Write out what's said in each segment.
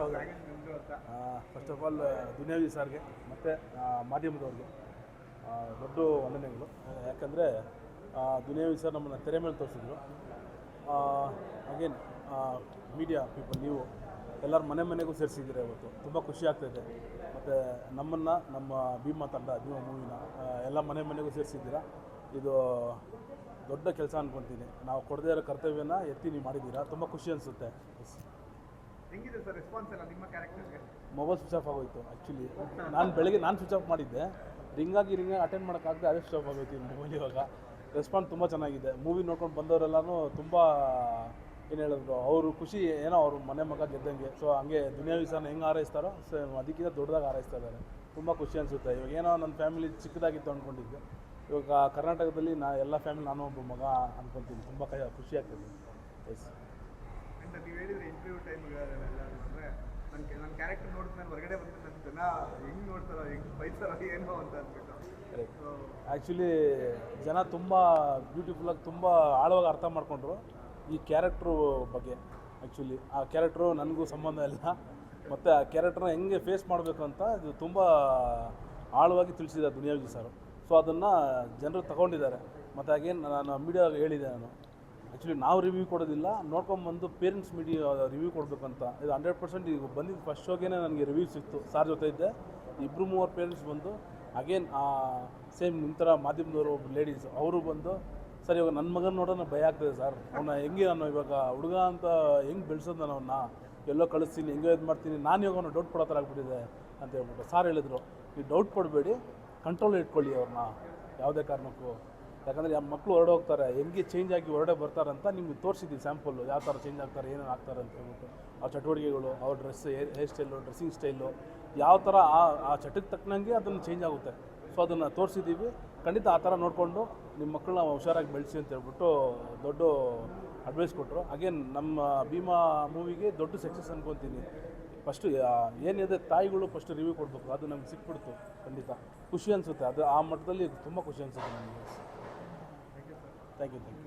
ಹೌದಾ? First of all ದುನಿಯಾವಿ ಸರ್ಗೆ, ಮತ್ತು ಮಾಧ್ಯಮದವ್ರಿಗೆ ದೊಡ್ಡ ವಂದನೆಗಳು. ಯಾಕಂದರೆ ದುನಿಯಾವಿ ಸರ್ ನಮ್ಮನ್ನು ತೆರೆ ಮೇಲೆ ತೋರಿಸಿದ್ರು. ಅಗೇನ್ ಮೀಡಿಯಾ ಪೀಪಲ್ ನೀವು, ಎಲ್ಲರ ಮನೆ ಮನೆಗೂ ಸೇರಿಸಿದ್ದೀರಾ ಇವತ್ತು ತುಂಬ ಖುಷಿ ಆಗ್ತಾಯಿದೆ ಮತ್ತು ನಮ್ಮನ್ನು, ನಮ್ಮ ಭೀಮಾ ತಂಡ, ಭೀಮಾ ಮೂವಿನ ಎಲ್ಲ ಮನೆ ಮನೆಗೂ ಸೇರಿಸಿದ್ದೀರಾ? ಇದು ದೊಡ್ಡ ಕೆಲಸ ಅಂದ್ಕೊತೀನಿ ನಾವು ಕೊಡದೇ ಇರೋ ಕರ್ತವ್ಯನ ಎತ್ತಿ ನೀವು ಮಾಡಿದ್ದೀರಾ? ತುಂಬ ಖುಷಿ ಅನಿಸುತ್ತೆ. ಮೊಬೈಲ್ ಸ್ವಿಚ್ ಆಫ್ ಆಗೋಯ್ತು ಆ್ಯಕ್ಚುಲಿ ನಾನು ಬೆಳಗ್ಗೆ ನಾನು ಸ್ವಿಚ್ ಆಫ್ ಮಾಡಿದ್ದೆ. ರಿಂಗಾಗಿ ರಿಂಗ್ ಅಟೆಂಡ್ ಮಾಡೋಕ್ಕಾಗದೆ ಅದೇ ಸ್ಟಾಪ್ ಆಗೋಯ್ತು ಮೊಬೈಲ್ ಇವಾಗ. ರೆಸ್ಪಾನ್ಸ್ ತುಂಬ ಚೆನ್ನಾಗಿದೆ. ಮೂವಿ ನೋಡ್ಕೊಂಡು ಬಂದವರೆಲ್ಲನೂ ತುಂಬ, ಏನು ಹೇಳಿದ್ರು ಅವರು ಖುಷಿ ಏನೋ ಅವರು ಮನೆ ಮಗ ಗೆದ್ದಂಗೆ. ಸೊ ಹಂಗೆ ದುನಿಯಾ ವಿಷಯನ ಹೆಂಗೆ ಹಾರೈಸ್ತಾರೋ ಸೊ ಅದಕ್ಕಿಂತ ದೊಡ್ಡದಾಗಿ ಹಾರೈಸ್ತಾ ಇದ್ದಾರೆ. ತುಂಬ ಖುಷಿ ಅನಿಸುತ್ತೆ. ಇವಾಗ ಏನೋ ನನ್ನ ಫ್ಯಾಮಿಲಿ ಚಿಕ್ಕದಾಗಿತ್ತು ಅಂದ್ಕೊಂಡಿದ್ದೆ ಇವಾಗ ಕರ್ನಾಟಕದಲ್ಲಿ ನಾ, ಎಲ್ಲ ಫ್ಯಾಮಿಲಿ ನಾನು ಒಬ್ಬ ಮಗ ಅಂದ್ಕೊತೀನಿ ತುಂಬ ಕೈ, ಖುಷಿ ಆಗ್ತದೆ. ಎಸ್ ಅಂಡ್ ನೀವು ಹೇಳಿದ್ರೆ ಇಂಟರ್ವ್ಯೂ ಟೈಮ್ಗಳೆಲ್ಲ ಅಂದರೆ ನನ್ನ ನನ್ನ ಕ್ಯಾರೆಕ್ಟರ್ ನೋಡಿದ ನಾನು ಹೊರಗಡೆ ಬಂದು ನನ್ನ ಜನ ಹೆಂಗೆ ನೋಡ್ತಾರೋ ಹೆಂಗೆ ಬೈತಾರೋ ಏನೋ ಅಂತ ಅಂದ್ಬಿಟ್ಟು ಆ್ಯಕ್ಚುಲಿ ಜನ ತುಂಬ ಬ್ಯೂಟಿಫುಲ್ಲಾಗಿ ತುಂಬ ಆಳವಾಗಿ ಅರ್ಥ ಮಾಡಿಕೊಂಡ್ರು ಈ ಕ್ಯಾರೆಕ್ಟ್ರು ಬಗ್ಗೆ ಆ್ಯಕ್ಚುಲಿ ಆ ಕ್ಯಾರೆಕ್ಟ್ರು ನನಗೂ ಸಂಬಂಧ ಇಲ್ಲ. ಮತ್ತು ಆ ಕ್ಯಾರೆಕ್ಟ್ರನ್ನ ಹೆಂಗೆ ಫೇಸ್ ಮಾಡಬೇಕು ಅಂತ ಇದು ತುಂಬ ಆಳವಾಗಿ ತಿಳಿಸಿದ್ದಾರೆ ದುನಿಯಾಜಿ ಸರ್. ಸೊ ಅದನ್ನು ಜನರು ತಗೊಂಡಿದ್ದಾರೆ. ಮತ್ತು ಹಾಗೇನು ನಾನು ಮೀಡಿಯಾಗೆ ಹೇಳಿದೆ ನಾನು. ಆ್ಯಕ್ಚುಲಿ ನಾವು ರಿವ್ಯೂ ಕೊಡೋದಿಲ್ಲ. ನೋಡ್ಕೊಂಬಂದು ಪೇರೆಂಟ್ಸ್ ಮೀಡಿಯಾ ರಿವ್ಯೂ ಕೊಡಬೇಕಂತ. ಇದು ಹಂಡ್ರೆಡ್ ಪರ್ಸೆಂಟ್ ಈಗ ಬಂದಿದ್ದು ಫಸ್ಟ್ ಶೋಗೇನೆ ನನಗೆ ರಿವ್ಯೂ ಸಿಕ್ತು. ಸಾರ್ ಜೊತೆ ಇದ್ದೆ. ಇಬ್ಬರು ಮೂವರು ಪೇರೆಂಟ್ಸ್ ಬಂದು ಅಗೇನ್ ಸೇಮ್ ನಿಮ್ಮ ಥರ ಮಾಧ್ಯಮದವರು ಒಬ್ಬ ಲೇಡೀಸ್ ಅವರು ಬಂದು, ಸರ್, ಇವಾಗ ನನ್ನ ಮಗನ ನೋಡೋಣ ಭಯ ಆಗ್ತದೆ ಸರ್. ಅವನ್ನ ಹೆಂಗೆ ನಾನು ಇವಾಗ ಹುಡುಗ ಅಂತ ಹೆಂಗೆ ಬೆಳೆಸೋದು ನಾನು ಅವನ್ನ ಎಲ್ಲೋ ಕಳಿಸ್ತೀನಿ, ಹೆಂಗೋ ಇದು ಮಾಡ್ತೀನಿ. ನಾನು ಇವಾಗ ಅವನು ಡೌಟ್ ಕೊಡೋ ಥರ ಆಗ್ಬಿಟ್ಟಿದೆ. ಅಂತ ಹೇಳ್ಬಿಟ್ಟು ಸಾರ್ ಹೇಳಿದ್ರು. ನೀವು ಡೌಟ್ ಕೊಡಬೇಡಿ ಕಂಟ್ರೋಲ್ ಇಟ್ಕೊಳ್ಳಿ ಅವ್ರನ್ನ ಯಾವುದೇ ಕಾರಣಕ್ಕೂ. ಯಾಕಂದರೆ ಆ ಮಕ್ಕಳು ಹೊರಡೆ ಹೋಗ್ತಾರೆ, ಹೆಂಗೆ ಚೇಂಜ್ ಆಗಿ ಹೊರಡೆ ಬರ್ತಾರೆ ಅಂತ ನಿಮಗೆ ತೋರಿಸಿದ್ದೀವಿ ಸ್ಯಾಂಪಲ್ಲು ಯಾವ ಥರ ಚೇಂಜ್ ಆಗ್ತಾರೆ, ಏನೇನು ಆಗ್ತಾರೆ ಅಂತ ಹೇಳ್ಬಿಟ್ಟು. ಅವ್ರ ಚಟುವಟಿಕೆಗಳು, ಅವ್ರ dress hair style dressing style ಯಾವ ಥರ ಆ ಆ ಚಟಕ್ಕೆ ತಕ್ಕನಂಗೆ ಅದನ್ನು ಚೇಂಜ್ ಆಗುತ್ತೆ. ಸೊ ಅದನ್ನು ತೋರಿಸಿದ್ದೀವಿ ಖಂಡಿತ ಆ ಥರ ನೋಡಿಕೊಂಡು ನಿಮ್ಮ ಮಕ್ಕಳನ್ನ ಹುಷಾರಾಗಿ ಬೆಳೆಸಿ ಅಂತ ಹೇಳ್ಬಿಟ್ಟು ದೊಡ್ಡ ಅಡ್ವೈಸ್ ಕೊಟ್ಟರು ಅಗೇನ್ ನಮ್ಮ ಭೀಮಾ ಮೂವಿಗೆ ದೊಡ್ಡ ಸಕ್ಸಸ್ ಅನ್ಕೊತೀನಿ. ಫಸ್ಟು ಏನಿದೆ ತಾಯಿಗಳು ಫಸ್ಟ್ ರಿವ್ಯೂ ಕೊಡಬೇಕು. ಅದು ನಮ್ಗೆ ಸಿಕ್ಬಿಡ್ತು. ಖಂಡಿತ. ಖುಷಿ ಅನಿಸುತ್ತೆ. ಅದು ಆ ಮಟ್ಟದಲ್ಲಿ ತುಂಬ ಖುಷಿ ಅನಿಸುತ್ತೆ ನನಗೆ thank you thank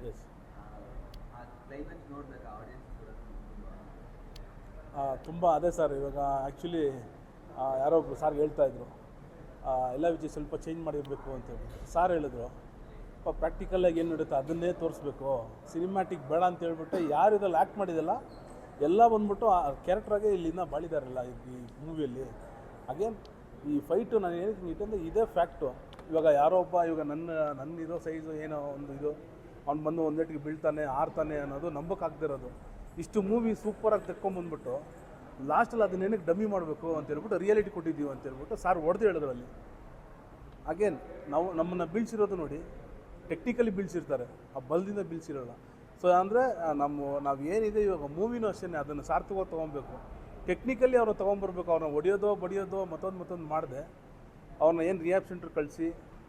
you yes ತುಂಬ ಅದೇ ಸರ್ ಇವಾಗ ಆ್ಯಕ್ಚುಲಿ ಯಾರೋ ಒಬ್ರು ಸಾರ್ ಹೇಳ್ತಾ ಇದ್ರು. ಆ, ಎಲ್ಲ ವಿಷಯ ಸ್ವಲ್ಪ ಚೇಂಜ್ ಮಾಡಿರಬೇಕು ಅಂತ ಹೇಳ್ಬಿಟ್ಟು ಸಾರ್ ಹೇಳಿದ್ರು ಪ್ರಾಕ್ಟಿಕಲಾಗಿ ಏನು ನಡೀತೆ? ಅದನ್ನೇ ತೋರಿಸ್ಬೇಕು. ಸಿನಿಮ್ಯಾಟಿಕ್ ಬೇಡ ಅಂತ ಹೇಳ್ಬಿಟ್ಟು ಯಾರು ಇದ್ರಲ್ಲಿ ಆ್ಯಕ್ಟ್ ಮಾಡಿದಲ್ಲ ಎಲ್ಲ ಬಂದ್ಬಿಟ್ಟು ಆ ಕ್ಯಾರೆಕ್ಟ್ರಾಗೆ ಇಲ್ಲಿಂದ ಬಾಳಿದಾರಲ್ಲ ಈ ಈ ಮೂವಿಯಲ್ಲಿ ಅಗೇನ್ ಈ ಫೈಟು ನಾನು ಏನಕ್ಕೆ ಇಟ್ಟಂದ್ರೆ ಇದೇ ಫ್ಯಾಕ್ಟು ಇವಾಗ ಯಾರೋ ಒಬ್ಬ ಇವಾಗ ನನ್ನ ನನ್ನ ಇರೋ ಸೈಜು ಏನೋ ಒಂದು ಇದು, ಅವ್ನು ಬಂದು ಒಂದೆಟ್ಟಿಗೆ ಬೀಳ್ತಾನೆ ಆರ್ತಾನೆ ಅನ್ನೋದು ನಂಬಕ್ಕಾಗ್ದಿರೋದು ಇಷ್ಟು ಮೂವಿ ಸೂಪರಾಗಿ ತೆಕ್ಕೊಂಬಂದ್ಬಿಟ್ಟು ಲಾಸ್ಟಲ್ಲಿ ಅದನ್ನ ಏನಕ್ಕೆ ಡಮ್ಮಿ ಮಾಡಬೇಕು ಅಂತ ಹೇಳ್ಬಿಟ್ಟು ರಿಯಾಲಿಟಿ ಕೊಟ್ಟಿದ್ದೀವಿ ಅಂತ ಹೇಳ್ಬಿಟ್ಟು ಸಾರ್ ಹೊಡೆದು ಹೇಳಿದ್ರು ಅಲ್ಲಿ ಅಗೇನ್ ನಾವು ನಮ್ಮನ್ನು ಬೀಳ್ಸಿರೋದು ನೋಡಿ ಟೆಕ್ನಿಕಲಿ ಬೀಳ್ಸಿರ್ತಾರೆ. ಆ ಬಲದಿಂದ ಬೀಳ್ಸಿರೋಲ್ಲ. ಸೊ ಅಂದರೆ ನಮ್ಮ, ನಾವು ಏನಿದೆ ಇವಾಗ ಮೂವಿನೂ ಅಷ್ಟೇ ಅದನ್ನು ಸಾರ್ಥಕವಾಗಿ ತೊಗೊಬೇಕು. ಟೆಕ್ನಿಕಲಿ ಅವರು ತೊಗೊಂಬರ್ಬೇಕು ಅವ್ರನ್ನ ಹೊಡಿಯೋದೋ ಬಡಿಯೋದೋ ಮತ್ತೊಂದು ಮತ್ತೊಂದು ಮಾಡಿದೆ. ಅವ್ರನ್ನ ಏನು ರಿಯಾಬ್ ಸೆಂಟ್ರ್ ಕಳಿಸಿ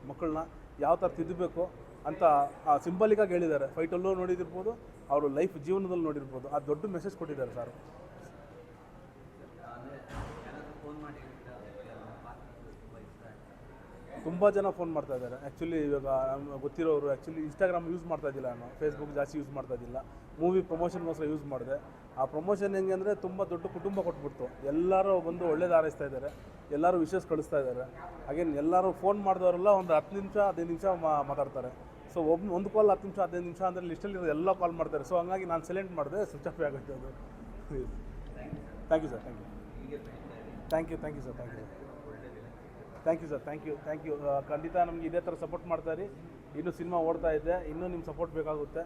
ಮಕ್ಕಳನ್ನ ಯಾವ ಥರ ತಿದ್ದಬೇಕು ಅಂತ ಆ ಸಿಂಬಲಿಕಾಗಿ ಹೇಳಿದ್ದಾರೆ. ಫೈಟಲ್ಲೂ ನೋಡಿದಿರ್ಬೋದು, ಅವರು ಲೈಫ್ ಜೀವನದಲ್ಲಿ ನೋಡಿರ್ಬೋದು. ಆ ದೊಡ್ಡ ಮೆಸೇಜ್ ಕೊಟ್ಟಿದ್ದಾರೆ ಸರ್ ಅಂದರೆ ಯಾರಾದರೂ ಫೋನ್ ಮಾಡಿ ಹೇಳಿದ್ರೆ ಪಾತ್ರ ತುಂಬ ಇಷ್ಟ ಆಯ್ತು ತುಂಬ ಜನ ಫೋನ್ ಮಾಡ್ತಾ ಇದ್ದಾರೆ. ಆ್ಯಕ್ಚುಲಿ ಇವಾಗ ಗೊತ್ತಿರೋರು ಆ್ಯಕ್ಚುಲಿ ಇನ್ಸ್ಟಾಗ್ರಾಮ್ ಯೂಸ್ ಮಾಡ್ತಾ ಇದ್ದಿಲ್ಲ ನಾನು. ಫೇಸ್ಬುಕ್ ಜಾಸ್ತಿ ಯೂಸ್ ಮಾಡ್ತಾ ಇದ್ದಿಲ್ಲ. ಮೂವಿ ಪ್ರಮೋಷನ್ಗೋಸ್ಕರ ಯೂಸ್ ಮಾಡಿದೆ. ಆ ಪ್ರಮೋಷನ್ ಹೆಂಗೆ ಅಂದರೆ ತುಂಬ ದೊಡ್ಡ ಕುಟುಂಬ ಕೊಟ್ಬಿಡ್ತು. ಎಲ್ಲರೂ ಬಂದು ಒಳ್ಳೇದು ಹಾರೈಸ್ತಾ ಇದ್ದಾರೆ. ಎಲ್ಲರೂ ವಿಶೇಷ ಕಳಿಸ್ತಾ ಇದ್ದಾರೆ. ಹಾಗೇನು ಎಲ್ಲರೂ ಫೋನ್ ಮಾಡಿದವರೆಲ್ಲ ಒಂದು ಹತ್ತು ನಿಮಿಷ, ಹದಿನೈದು ನಿಮಿಷ ಮಾತಾಡ್ತಾರೆ. ಸೊ ಒಬ್ಬ ಒಂದು ಕಾಲ್ ಹತ್ತು ನಿಮಿಷ, ಹದಿನೈದು ನಿಮಿಷ ಅಂದರೆ ಲಿಸ್ಟಲ್ಲಿ ಎಲ್ಲ ಕಾಲ್ ಮಾಡ್ತಾರೆ. ಸೊ ಹಂಗಾಗಿ ನಾನು ಸೈಲೆಂಟ್ ಮಾಡಿದೆ ಸ್ವಿಚ್ ಆಫ್ ಆಗುತ್ತೆ ಅದು. Thank you sir thank you thank you thank you sir thank you thank you sir thank you thank you ಖಂಡಿತ ನಮಗೆ ಇದೇ ಥರ ಸಪೋರ್ಟ್ ಮಾಡ್ತಾ ರೀ ಇನ್ನೂ ಸಿನಿಮಾ ಓಡ್ತಾ ಇದೆ. ಇನ್ನೂ ನಿಮ್ಮ ಸಪೋರ್ಟ್ ಬೇಕಾಗುತ್ತೆ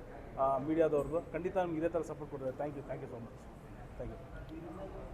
ಮೀಡಿಯಾದವ್ರದ್ದು ಖಂಡಿತ ನಮ್ಗೆ ಇದೇ ಥರ ಸಪೋರ್ಟ್ ಕೊಡ್ತಾರೆ. Thank you thank you so much thank you